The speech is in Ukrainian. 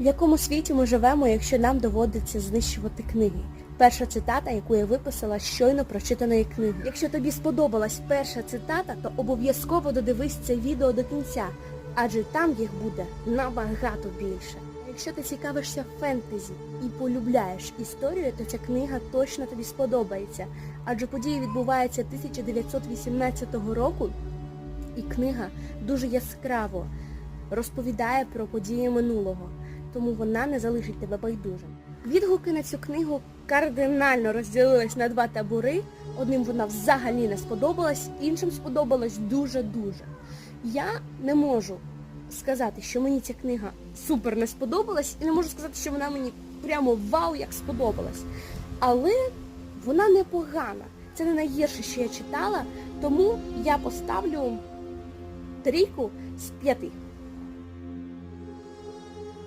В якому світі ми живемо, якщо нам доводиться знищувати книги? Перша цитата, яку я виписала щойно прочитаної книги. Якщо тобі сподобалась перша цитата, то обов'язково додивись це відео до кінця, адже там їх буде набагато більше. Якщо ти цікавишся фентезі і полюбляєш історію, то ця книга точно тобі сподобається, адже події відбуваються 1918 року, і книга дуже яскраво розповідає про події минулого, тому вона не залишить тебе байдужим. Відгуки на цю книгу кардинально розділились на два табори. Одним вона взагалі не сподобалась, іншим сподобалась дуже-дуже. Я не можу сказати, що мені ця книга супер не сподобалась, і не можу сказати, що вона мені прямо вау як сподобалась. Але вона непогана. Це не найгірше, що я читала, тому я поставлю трійку з п'яти.